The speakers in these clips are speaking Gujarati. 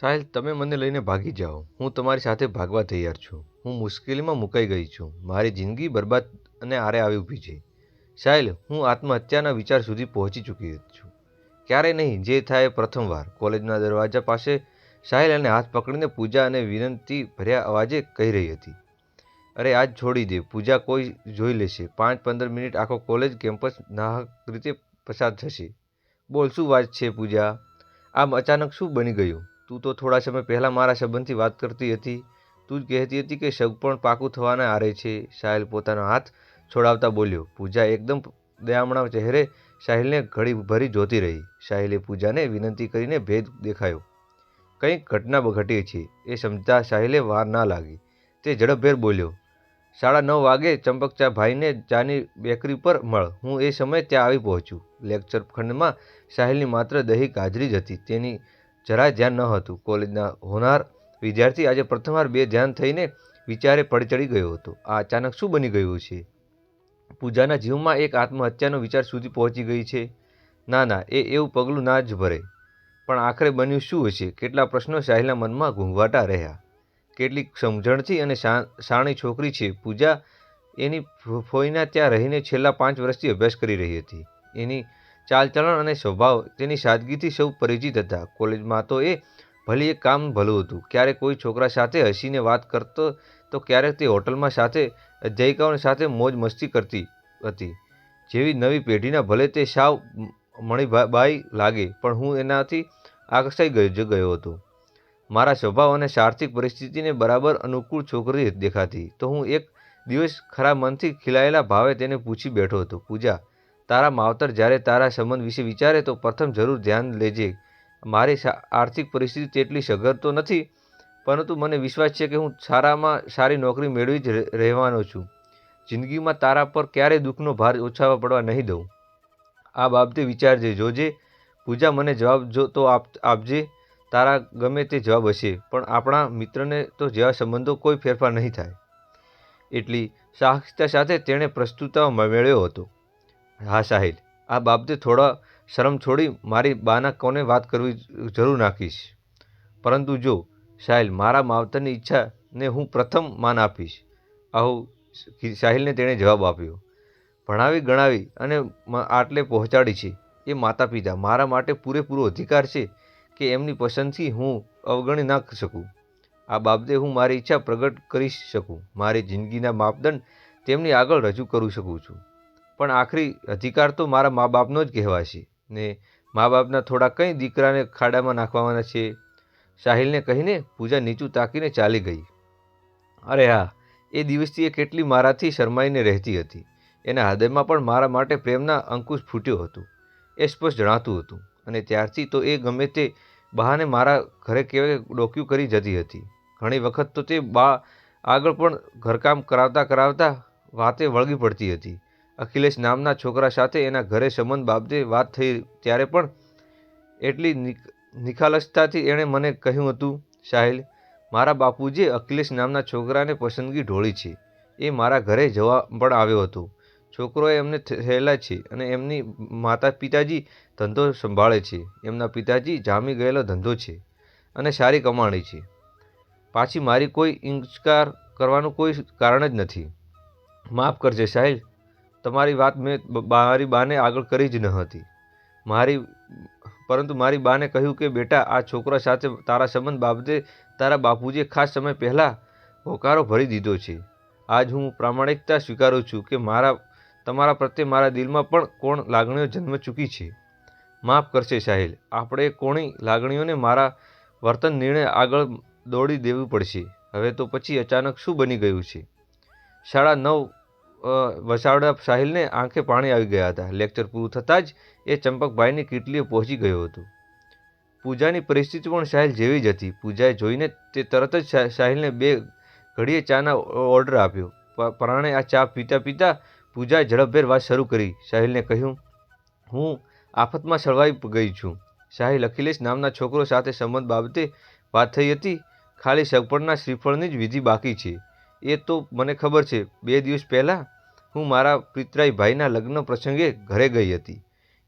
સાહિલ, તમે મને લઈને ભાગી જાઓ. હું તમારી સાથે ભાગવા તૈયાર છું. હું મુશ્કેલીમાં મુકાઈ ગઈ છું. મારી જિંદગી બરબાદ અને આરે આવી ઊભી છે. સાહિલ, હું આત્મહત્યાના વિચાર સુધી પહોંચી ચૂકી છું. ક્યારે નહીં, જે થાય પ્રથમવાર. કોલેજના દરવાજા પાસે સાહિલ અને હાથ પકડીને પૂજા અને વિનંતી ભર્યા અવાજે કહી રહી હતી. અરે, આજ છોડી દે. પૂજા કોઈ જોઈ લેશે. પાંચ પંદર મિનિટ આખો કોલેજ કેમ્પસ નાહક રીતે પસાર થશે. બોલ, શું વાત છે પૂજા? આમ અચાનક શું બની ગયું? તું તો થોડા સમય પહેલાં મારા સંબંધથી વાત કરતી હતી. તું જ કહેતી હતી કે સગપણ પાકું થવાના આરે છે. સાહિલ પોતાનો હાથ છોડાવતા બોલ્યો, પૂજા એકદમ દયામણા ચહેરે સાહિલને ઘડી ભરી જોતી રહી. સાહિલે પૂજાને વિનંતી કરીને ભેદ દેખાયો. કંઈક ઘટના ઘટી છે. એ સમજતા સાહિલે વાર ના લાગી. તે ઝડપભેર બોલ્યો, સાડા નવ વાગે ચંપકચા ભાઈને ચાની બેકરી પર મળ. હું એ સમયે ત્યાં આવી પહોંચ્યું લેક્ચર ખંડમાં સાહિલની માત્ર દહીં હાજરી જ હતી. તેની જરાય ધ્યાન ન હતું. કોલેજના હોનાર વિદ્યાર્થી આજે પ્રથમવાર બે ધ્યાન થઈને વિચારે પડચડી ગયો હતો. આ અચાનક શું બની ગયું છે? પૂજાના જીવમાં એક આત્મહત્યાનો વિચાર સુધી પહોંચી ગઈ છે. ના ના, એ એવું પગલું ના જ ભરે. પણ આખરે બન્યું શું હશે? કેટલા પ્રશ્નો સાહિલના મનમાં ઘૂંઘવાટા રહ્યા. કેટલીક સમજણથી અને શાણી છોકરી છે. પૂજા એની ફોઈના ત્યાં રહીને છેલ્લા પાંચ વર્ષથી અભ્યાસ કરી રહી હતી. એની ચાલચલણ અને સ્વભાવ તેની સાદગીથી સૌ પરિચિત હતા. કોલેજમાં તો એ ભલે એક કામ ભલું હતું. ક્યારેક કોઈ છોકરા સાથે હસીને વાત કરતો, તો ક્યારેક તે હોટલમાં સાથે જયકાઓની સાથે મોજ મસ્તી કરતી હતી. જેવી નવી પેઢીના ભલે તે સાવ મણિબાઈ લાગે, પણ હું એનાથી આકર્ષાઈ ગયો ગયો હતો. મારા સ્વભાવ અને આર્થિક પરિસ્થિતિને બરાબર અનુકૂળ છોકરી દેખાતી. તો હું એક દિવસ ખરા મનથી ખીલાયેલા ભાવે તેને પૂછી બેઠો હતો. પૂજા તારા માવતર જ્યારે તારા સંબંધ વિશે વિચારે તો પ્રથમ જરૂર ધ્યાન લેજે. મારી આર્થિક પરિસ્થિતિ તેટલી સઘર તો નથી, પરંતુ મને વિશ્વાસ છે કે હું સારામાં સારી નોકરી મેળવી જ રહેવાનો છું. જિંદગીમાં તારા પર ક્યારેય દુઃખનો ભાર ઓછાવા પડવા નહીં દઉં. આ બાબતે વિચારજે, જોજે. પૂજા મને જવાબ જો તો આપ, આપજે. તારા ગમે તે જવાબ હશે, પણ આપણા મિત્રને તો જેવા સંબંધો કોઈ ફેરફાર નહીં થાય. એટલી સાહસિકતા સાથે તેણે પ્રસ્તુતા મેળવ્યો હતો. હા, સાહિલ. આ બાબતે થોડા શરમ છોડી મારી બાના કોને વાત કરવી જરૂર નાખીશ. પરંતુ જો, સાહિલ, મારા માવતરની ઈચ્છાને હું પ્રથમ માન આપીશ. આવું સાહિલને તેણે જવાબ આપ્યો. ભણાવી, ગણાવી અને આટલે પહોંચાડી છે. એ માતા પિતા મારા માટે પૂરેપૂરો અધિકાર છે કે એમની પસંદથી હું અવગણી ના શકું. આ બાબતે હું મારી ઈચ્છા પ્રગટ કરી શકું. મારી જિંદગીના માપદંડ તેમની આગળ રજૂ કરી શકું છું. પણ આખરી અધિકાર તો મારા મા બાપનો જ કહેવાશે. ને મા બાપના થોડા કંઈ દીકરાને ખાડામાં નાખવાના છે. સાહિલને કહીને પૂજા નીચું તાકીને ચાલી ગઈ. અરે હા, એ દિવસથી એ કેટલી મારાથી શરમાઈને રહેતી હતી. એના હૃદયમાં પણ મારા માટે પ્રેમના અંકુશ ફૂટ્યો હતો. એ સ્પષ્ટ જણાતું હતું. અને ત્યારથી તો એ ગમે તે બહાને મારા ઘરે કેવાય ડોક્યું કરી જતી હતી. ઘણી વખત તો તે બા આગળ પણ ઘરકામ કરાવતા કરાવતા વાતે વળગી પડતી હતી. અખિલેશ નામના છોકરા સાથે એના ઘરે સંબંધ બાબતે વાત થઈ ત્યારે પણ એટલી નિખાલસતાથી એણે મને કહ્યું હતું, સાહિલ, મારા બાપુજીએ અખિલેશ નામના છોકરાને પસંદગી ઢોળી છે. એ મારા ઘરે જવા પણ આવ્યો હતો. છોકરોએ એમને થયેલા છે અને એમની માતા પિતાજી ધંધો સંભાળે છે. એમના પિતાજી જામી ગયેલો ધંધો છે અને સારી કમાણી છે. પાછી મારી કોઈ ઇંચકાર કરવાનું કોઈ કારણ જ નથી. માફ કરજે સાહિલ. તમારી વાત મેં મારી બાને આગળ કરી જ ન હતી. મારી, પરંતુ મારી બાને કહ્યું કે, બેટા, આ છોકરા સાથે તારા સંબંધ બાબતે તારા બાપુજીએ ખાસ સમય પહેલાં હોકારો ભરી દીધો છે. આજ હું પ્રામાણિકતા સ્વીકારું છું કે મારા, તમારા પ્રત્યે મારા દિલમાં પણ કોણ લાગણીઓ જન્મ ચૂકી છે. માફ કરશે સાહિલ, આપણે કોણી લાગણીઓને મારા વર્તન નિર્ણય આગળ દોડી દેવું પડશે. હવે તો પછી અચાનક શું બની ગયું છે? સાડા નવ વસાવડા સાહિલને આંખે પાણી આવી ગયા હતા. લેક્ચર પૂરું થતાં જ એ ચંપકભાઈની કીટલીએ પહોંચી ગયો હતો. પૂજાની પરિસ્થિતિ પણ સાહિલ જેવી જ હતી. પૂજાએ જોઈને તે તરત જ સાહિલને બે ઘડીએ ચાના ઓર્ડર આપ્યો. પરાણે આ ચા પીતા પીતા પૂજાએ ઝડપભેર વાત શરૂ કરી. સાહિલને કહ્યું, હું આફતમાં સળવાઈ ગઈ છું. સાહિલ અખિલેશ નામના છોકરો સાથે સંબંધ બાબતે વાત થઈ હતી. ખાલી સગપણના શ્રીફળની જ વિધિ બાકી છે. એ તો મને ખબર છે. બે દિવસ પહેલાં હું મારા પિતરાઈ ભાઈના લગ્ન પ્રસંગે ઘરે ગઈ હતી.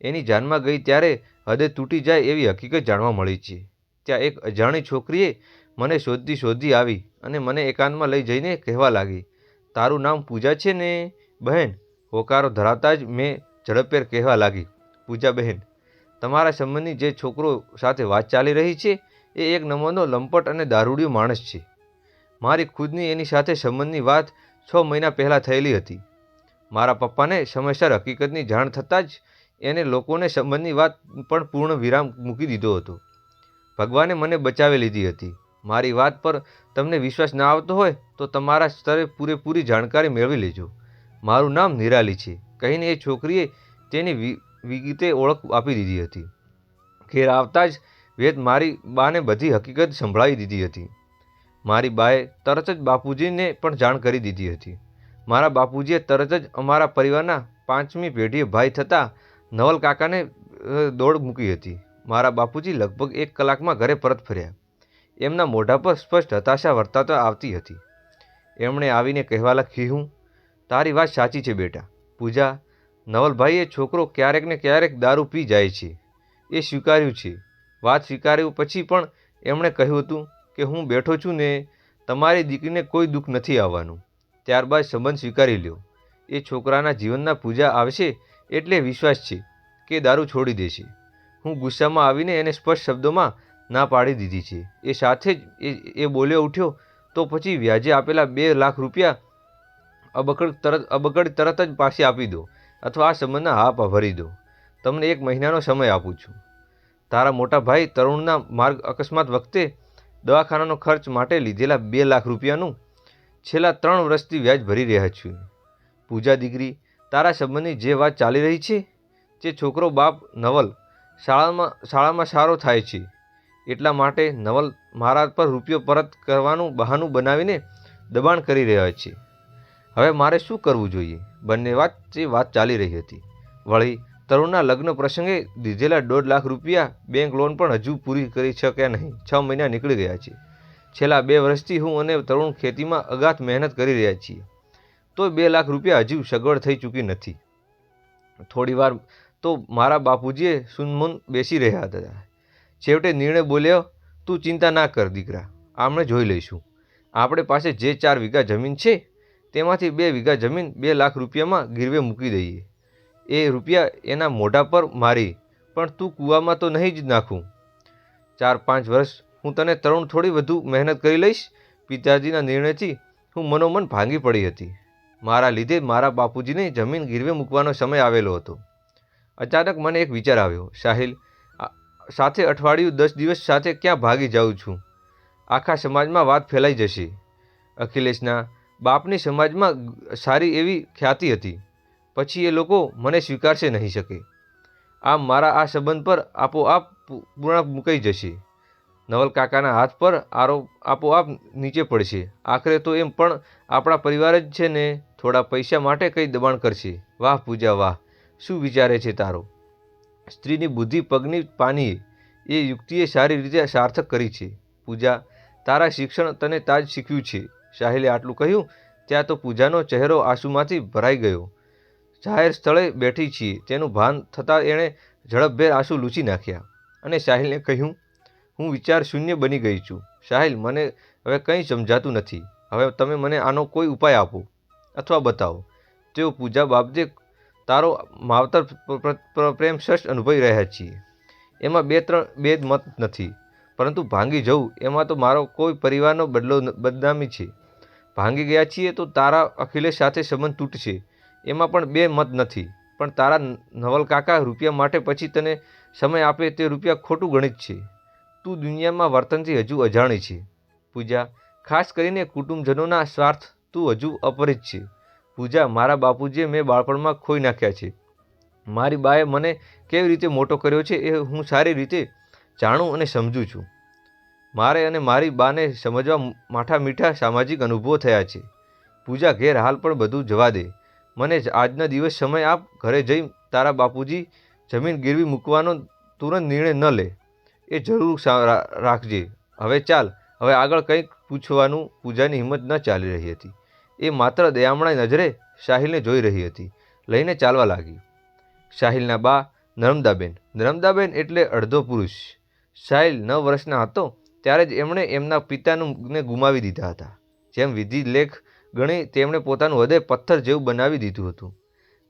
એની જાનમાં ગઈ ત્યારે હદે તૂટી જાય એવી હકીકત જાણવા મળી છે. ત્યાં એક અજાણી છોકરીએ મને શોધતી શોધી આવી અને મને એકાંતમાં લઈ જઈને કહેવા લાગી, તારું નામ પૂજા છે ને, બહેન? હોકારો ધરાવતા જ મેં ઝડપેર કહેવા લાગી, પૂજા બહેન, તમારા સંબંધની જે છોકરો સાથે વાત ચાલી રહી છે, એ એક નમૂનો લંપટ અને દારૂડિયો માણસ છે. મારી ખુદની એની સાથે સંબંધની વાત છ મહિના પહેલાં થયેલી હતી. મારા પપ્પાને સમયસર હકીકતની જાણ થતાં જ એને લોકોને સંબંધની વાત પણ પૂર્ણ વિરામ મૂકી દીધો હતો. ભગવાને મને બચાવી લીધી હતી. મારી વાત પર તમને વિશ્વાસ ના આવતો હોય તો તમારા સ્તરે પૂરેપૂરી જાણકારી મેળવી લેજો. મારું નામ નિરાલી છે. કહીને એ છોકરીએ તેની વિગતે ઓળખ આપી દીધી હતી. ઘેર આવતા જ વેદ મારી બાને બધી હકીકત સંભળાવી દીધી હતી. મારી બાએ તરત જ બાપુજીને પણ જાણ કરી દીધી હતી. મારા બાપુજીએ તરત જ અમારા પરિવારના પાંચમી પેઢીએ ભાઈ થતાં નવલ કાકાને દોડ મૂકી હતી. મારા બાપુજી લગભગ એક કલાકમાં ઘરે પરત ફર્યા. એમના મોઢા પર સ્પષ્ટ હતાશા વર્તાતા આવતી હતી. એમણે આવીને કહેવા લખી હું તારી વાત સાચી છે બેટા. પૂજા, નવલભાઈએ છોકરો ક્યારેક ને ક્યારેક દારૂ પી જાય છે. એ સ્વીકાર્યું છે. વાત સ્વીકાર્યું પછી પણ એમણે કહ્યું હતું કે હું બેઠો છું ને તમારી દીકરીને કોઈ દુઃખ નથી આવવાનું. ત્યારબાદ સંબંધ સ્વીકારી લ્યો. એ છોકરાના જીવનના પૂજા આવશે એટલે વિશ્વાસ છે કે દારૂ છોડી દેશે. હું ગુસ્સામાં આવીને એને સ્પષ્ટ શબ્દોમાં ના પાડી દીધી છે. એ સાથે જ એ બોલ્યો ઉઠ્યો તો પછી વ્યાજે આપેલા બે લાખ રૂપિયા અબકડ તરત અબકડ તરત જ પાછી આપી દો અથવા આ સંબંધના હા ભરી દો. તમને એક મહિનાનો સમય આપું છું. તારા મોટા ભાઈ તરુણના માર્ગ અકસ્માત વખતે દવાખાનાનો ખર્ચ માટે લીધેલા બે લાખ રૂપિયાનું છેલ્લા ત્રણ વર્ષથી વ્યાજ ભરી રહ્યા છું પૂજા દીકરી તારા સંબંધની જે વાત ચાલી રહી છે તે છોકરો બાપ નવલ શાળામાં શાળામાં સારો થાય છે, એટલા માટે નવલ મારા પર રૂપિયો પરત કરવાનું બહાનું બનાવીને દબાણ કરી રહ્યા છે. હવે મારે શું કરવું જોઈએ? બંને વાત, જે વાત ચાલી રહી હતી. વળી તરુણના લગ્ન પ્રસંગે દીધેલા દોઢ લાખ રૂપિયા બેંક લોન પણ હજુ પૂરી કરી શક્યા નહીં. છ મહિના નીકળી ગયા છે. છેલ્લા બે વર્ષથી હું અને તરુણ ખેતીમાં અગાધ મહેનત કરી રહ્યા છીએ. તો બે લાખ રૂપિયા હજુ સગવડ થઈ ચૂકી નથી. થોડીવાર તો મારા બાપુજીએ સુનમુન બેસી રહ્યા હતા. છેવટે નિર્ણય બોલ્યો, તું ચિંતા ના કર દીકરા આપણે જોઈ લઈશું. આપણે પાસે જે ચાર વીઘા જમીન છે, તેમાંથી બે વીઘા જમીન બે લાખ રૂપિયામાં ગીરવે મૂકી દઈએ. એ રૂપિયા એના મોઢા પર મારી, પણ તું કૂવામાં તો નહીં જ નાખું. ચાર પાંચ વર્ષ હું તને તરુણ થોડી વધુ મહેનત કરી લઈશ? પિતાજીના નિર્ણયથી હું મનોમન ભાંગી પડી હતી. મારા લીધે મારા બાપુજીને જમીન ગીરવે મૂકવાનો સમય આવેલો હતો. અચાનક મને એક વિચાર આવ્યો, સાહિલ સાથે અઠવાડિયું દસ દિવસ સાથે ક્યાં ભાગી જાઉં છું? આખા સમાજમાં વાત ફેલાઈ જશે. અખિલેશના બાપની સમાજમાં સારી એવી ખ્યાતિ હતી. પછી એ લોકો મને સ્વીકારશે નહીં શકે. આમ મારા આ સંબંધ પર આપોઆપ પૂર્ણ મુકાઈ જશે. નવલ કાકાના હાથ પર આરોપ આપોઆપ નીચે પડશે. આખરે તો એમ પણ આપણા પરિવાર જ છે ને, થોડા પૈસા માટે કંઈ દબાણ કરશે. વાહ પૂજા વાહ, શું વિચારે છે તારો? સ્ત્રીની બુદ્ધિ પગની પાની એ યુક્તિએ સારી રીતે સાર્થક કરી છે. પૂજા, તારા શિક્ષણ તને તાજ શીખ્યું છે. સાહિલે આટલું કહ્યું, ત્યાં તો પૂજાનો ચહેરો આંસુમાંથી ભરાઈ ગયો. જાહેર સ્થળે બેઠી છીએ. તેનું ભાન થતાં એણે ઝડપભેર આંસુ લૂછી નાખ્યા અને સાહિલને કહ્યું, હું વિચાર શૂન્ય બની ગઈ છું. સાહિલ, મને હવે કંઈ સમજાતું નથી. હવે તમે મને આનો કોઈ ઉપાય આપો અથવા બતાવો. તેઓ પૂજા બાબતે તારો માવતર પ્ર- પ્ર- પ્ર- પ્રેમ શ્રેષ્ઠ અનુભવી રહ્યા છીએ. એમાં બે ત્રણ બે જ મત નથી. પરંતુ ભાંગી જવું એમાં તો મારો કોઈ પરિવારનો બદલો બદનામી છે. ભાંગી ગયા છીએ તો તારા અખિલેશ સાથે સંબંધ તૂટશે. એમાં પણ બે મત નથી. પણ તારા નવલકાકા રૂપિયા માટે પછી તને સમય આપે તે રૂપિયા ખોટું ગણિત છે. તું દુનિયામાં વર્તનથી હજુ અજાણી છે. પૂજા, ખાસ કરીને કુટુંબજનોના સ્વાર્થ તું હજુ અપરિત છે. પૂજા, મારા બાપુજીએ મેં બાળપણમાં ખોઈ નાખ્યા છે. મારી બાએ મને કેવી રીતે મોટો કર્યો છે એ હું સારી રીતે જાણું અને સમજું છું. મારે અને મારી બાને સમજવા માઠા મીઠા સામાજિક અનુભવો થયા છે. પૂજા, ઘેર હાલ પણ બધું જવા દે. મને આજના દિવસ સમય આપ ઘરે જઈ તારા બાપુજી જમીન ગીરવી મૂકવાનો તુરંત નિર્ણય ન લે. એ જરૂર રાખજે. હવે ચાલ, હવે આગળ કંઈક પૂછવાનું પૂજાની હિંમત ન ચાલી રહી હતી. એ માત્ર દયામણા નજરે સાહિલને જોઈ રહી હતી, લઈને ચાલવા લાગી. સાહિલના બા નર્મદાબેન. નર્મદાબેન એટલે અડધો પુરુષ. સાહિલ નવ વર્ષના હતો, ત્યારે જ એમણે એમના પિતાનું ગુમાવી દીધા હતા. જેમ વિધિ લેખ ગણી તેમણે પોતાનું હૃદય પથ્થર જેવું બનાવી દીધું હતું.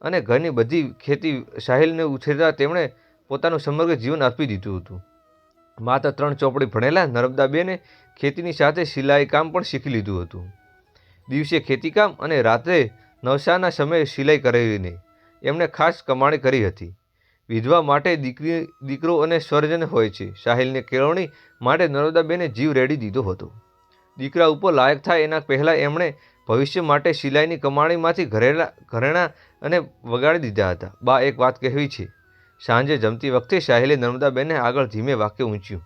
અને ઘરની બધી ખેતી સાહિલને ઉછેરતા તેમણે પોતાનું સમગ્ર જીવન આપી દીધું હતું. માત્ર ત્રણ ચોપડી ભણેલા નર્મદાબેને ખેતીની સાથે સિલાઈ કામ પણ શીખી લીધું હતું. દિવસે ખેતીકામ અને રાત્રે નવસાના સમયે સિલાઈ કરાવીને એમણે ખાસ કમાણી કરી હતી. વિધવા માટે દીકરી, દીકરો અને સ્વર્જન હોય છે. સાહિલને કેળવણી માટે નર્મદાબેને જીવ રેડી દીધો હતો. દીકરા ઉપર લાયક થાય એના પહેલાં એમણે ભવિષ્ય માટે સિલાઈની કમાણીમાંથી ઘરેલા, ઘરેણાં અને વગાડી દીધા હતા. બા એક વાત કહેવી છે. સાંજે જમતી વખતે સાહેલે નર્મદાબેનને આગળ ધીમે વાક્ય ઊંચ્યું.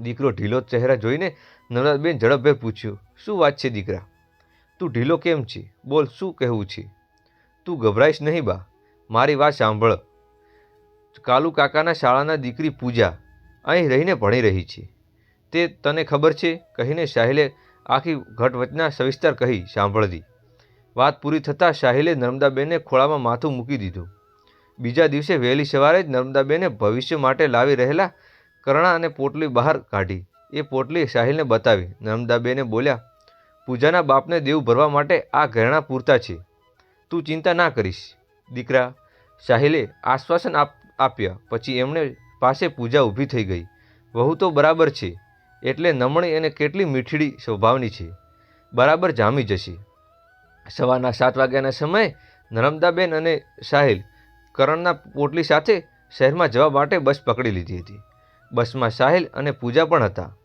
દીકરો ઢીલો ચહેરા જોઈને નર્મદાબેન ઝડપભેર પૂછ્યું, શું વાત છે દીકરા? તું ઢીલો કેમ છે? બોલ, શું કહેવું છે? તું ગભરાઈશ નહીં બા. મારી વાત સાંભળ. કાલુ કાકાના શાળાના દીકરી પૂજા અહીં રહીને ભણી રહી છે. તે તને ખબર છે? કહીને સાહિલે આખી ઘટવચના સવિસ્તાર કહી સાંભળતી. વાત પૂરી થતાં સાહિલે નર્મદાબેનને ખોળામાં માથું મૂકી દીધું. બીજા દિવસે વહેલી સવારે જ નર્મદાબેને ભવિષ્ય માટે લાવી રહેલા કરણા અને પોટલી બહાર કાઢી. એ પોટલી સાહિલને બતાવી. નર્મદાબેને બોલ્યા, પૂજાના બાપને દેવું ભરવા માટે આ ઘરેણાં પૂરતા છે. તું ચિંતા ના કરીશ. દીકરા સાહિલે આશ્વાસન આપ, આપ્યા. પછી એમણે પાસે પૂજા ઊભી થઈ ગઈ. વહુ તો બરાબર છે. એટલે નમણી અને કેટલી મીઠડી સ્વભાવની છે. બરાબર જામી જશે. સવારના સાત વાગ્યાના સમયે નર્મદાબેન અને સાહિલ કરણના પોટલી સાથે શહેરમાં જવા માટે બસ પકડી લીધી હતી. બસમાં સાહિલ અને પૂજા પણ હતા.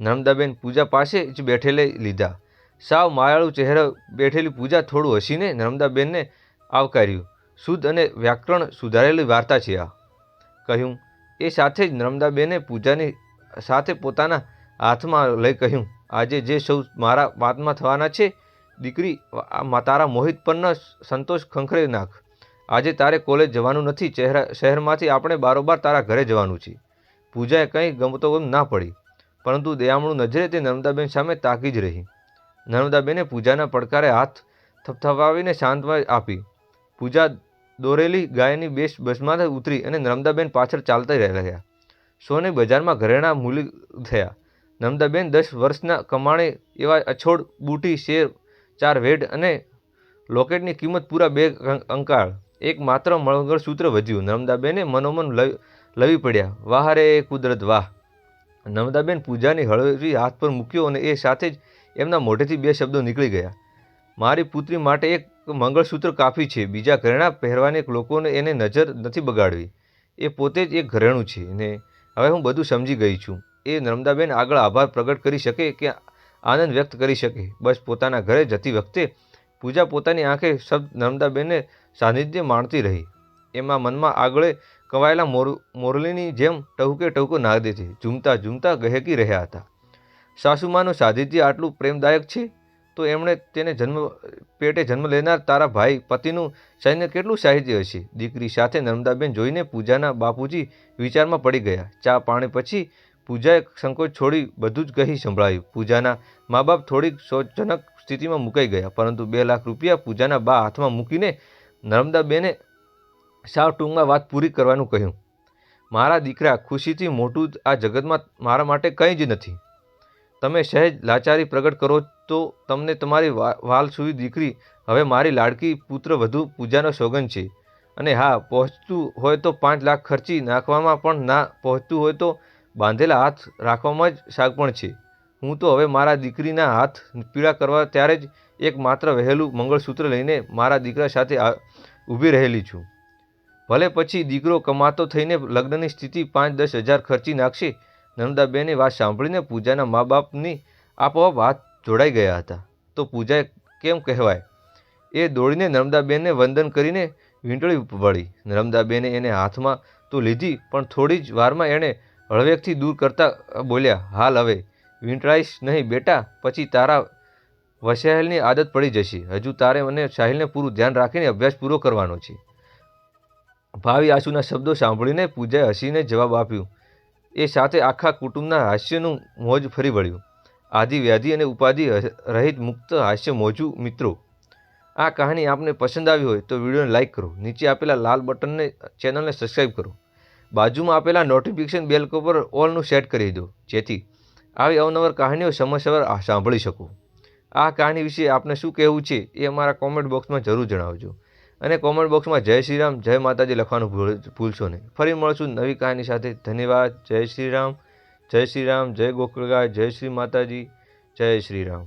નર્મદાબેન પૂજા પાસે જ બેઠેલે લીધા. સાવ માયાળુ ચહેરો બેઠેલી પૂજા થોડું હસીને નર્મદાબેનને આવકાર્યું. શુદ્ધ અને વ્યાકરણ સુધારેલી વાર્તા છે આ. કહ્યું, એ સાથે જ નર્મદાબેને પૂજાની સાથે પોતાના હાથમાં લઈ કહ્યું, આજે જે સૌ મારા વાતમાં થવાના છે, દીકરી તારા મોહિત પરનો સંતોષ ખંખરે નાખ. આજે તારે કોલેજ જવાનું નથી, ચહેરા, શહેરમાંથી આપણે બારોબાર તારા ઘરે જવાનું છે. પૂજાએ કંઈ ગમતો ગમ ના પડી, પરંતુ દયામણું નજરે તે નર્મદાબેન સામે તાકી જ રહી. નર્મદાબેને પૂજાના પડકારે હાથ થપથપાવીને શાંતમાં આપી. પૂજા દોરેલી ગાયની બેસ બસમાંથી ઉતરી અને નર્મદાબેન પાછળ ચાલતા રહ્યા. સોને બજારમાં ઘરેણાં મૂલી થયા. નમદાબેન દસ વર્ષના કમાણે એવા અછોડ બૂટી, શેર, ચાર વેડ અને લોકેટની કિંમત પૂરા બે અંકાળ. એક માત્ર મંગળસૂત્ર વધ્યું. નમદાબેને મનોમન લવી પડ્યા. વાહ રે કુદરત, વાહ! નમદાબેન પૂજાની હળવી હાથ પર મૂક્યો અને એ સાથે જ એમના મોઢેથી બે શબ્દો નીકળી ગયા. મારી પુત્રી માટે એક મંગળસૂત્ર કાફી છે. બીજા ઘરેણાં પહેરવાની લોકોને એને નજર નથી બગાડવી. એ પોતે જ એક ઘરેણું છે ને હવે હું બધું સમજી ગઈ છું. એ નર્મદાબેન આગળ આભાર પ્રગટ કરી શકે કે આનંદ વ્યક્ત કરી શકે? બસ પોતાના ઘરે જતી વખતે પૂજા પોતાની આંખે શબ્દ નર્મદાબેનને સાનિધ્ય માણતી રહી. એમાં મનમાં આગળે કવાયેલા મોર, મોરલીની જેમ ટહુકે ટહુકો નાદે છે ઝૂમતા ઝૂમતા ગહેકી રહ્યા હતા. સાસુમાનું સાનિધ્ય આટલું પ્રેમદાયક છે? તો એમણે તેને જન્મ, પેટે જન્મ લેનાર તારા ભાઈ પતિનું સૈન્ય કેટલું સાહિત્ય હશે? દીકરી સાથે નર્મદાબેન જોઈને પૂજાના બાપુજી વિચારમાં પડી ગયા. ચા પાણી પછી પૂજાએ સંકોચ છોડી બધું જ કહી સંભળાયું. પૂજાના મા બાપ થોડીક શોચજનક સ્થિતિમાં મુકાઈ ગયા, પરંતુ બે લાખ રૂપિયા પૂજાના બા હાથમાં મૂકીને નર્મદાબેને સાવ ટૂંકમાં વાત પૂરી કરવાનું કહ્યું. મારા દીકરા, ખુશીથી મોટું આ જગતમાં મારા માટે કંઈ જ નથી. તમે સહેજ લાચારી પ્રગટ કરો તો તમને તમારી વાલ સુવી દીકરી, હવે મારી લાડકી પુત્ર વધુ પૂજાનો સોગંદ છે. અને હા, પહોંચતું હોય તો પાંચ લાખ ખર્ચી નાખવામાં પણ ના પહોંચતું હોય તો બાંધેલા હાથ રાખવામાં જ સાગપણ છે. હું તો હવે મારા દીકરીના હાથ પીળા કરવા ત્યારે જ એક માત્ર વહેલું મંગળસૂત્ર લઈને મારા દીકરા સાથે ઊભી રહેલી છું. ભલે પછી દીકરો કમાતો થઈને લગ્નની સ્થિતિ પાંચ દસ હજાર ખર્ચી નાખશે નર્મદાબેને વાત સાંભળીને પૂજાના મા બાપની આપોઆપ હાથ જોડાઈ ગયા હતા. તો પૂજાએ કેમ કહેવાય? એ દોડીને નર્મદાબેનને વંદન કરીને વીંટળી વળી. નર્મદાબેને એને હાથમાં તો લીધી, પણ થોડી જ વારમાં એણે હળવેકથી દૂર કરતાં બોલ્યા, હાલ હવે, વીંટળાઈશ નહીં બેટા, પછી તારા વસાહેલની આદત પડી જશે. હજુ તારે મને સાહિલને પૂરું ધ્યાન રાખીને અભ્યાસ પૂરો કરવાનો છે. ભાવિ આંસુના શબ્દો સાંભળીને પૂજાએ હસીને જવાબ આપ્યું. એ સાથે આખા કુટુંબના હાસ્યનું મોજ ફરી વળ્યું. આદિ, વ્યાધિ અને ઉપાધિ રહિત મુક્ત હાસ્ય મોજું મિત્રો. આ કહાની આપને પસંદ આવી હોય તો વિડીયોને લાઇક કરો. નીચે આપેલા લાલ બટનને, ચેનલને સબસ્ક્રાઈબ કરો. બાજુમાં આપેલા નોટિફિકેશન બેલ પર ઓલનું સેટ કરી દો. જેથી આવી અવનવર કહાનીઓ સમયસર સાંભળી શકો. આ કહાની વિશે આપને શું કહેવું છે એ અમારા કોમેન્ટ બોક્સમાં જરૂર જણાવજો. અને કોમેન્ટ બોક્સમાં જય શ્રી રામ, જય માતાજી લખવાનું ભૂલ- ભૂલશો નહીં. ફરી મળશું નવી કહાની સાથે. ધન્યવાદ. જય શ્રી રામ. જય શ્રી રામ જય ગોકળગાય જય શ્રી માતાજી જય શ્રી રામ.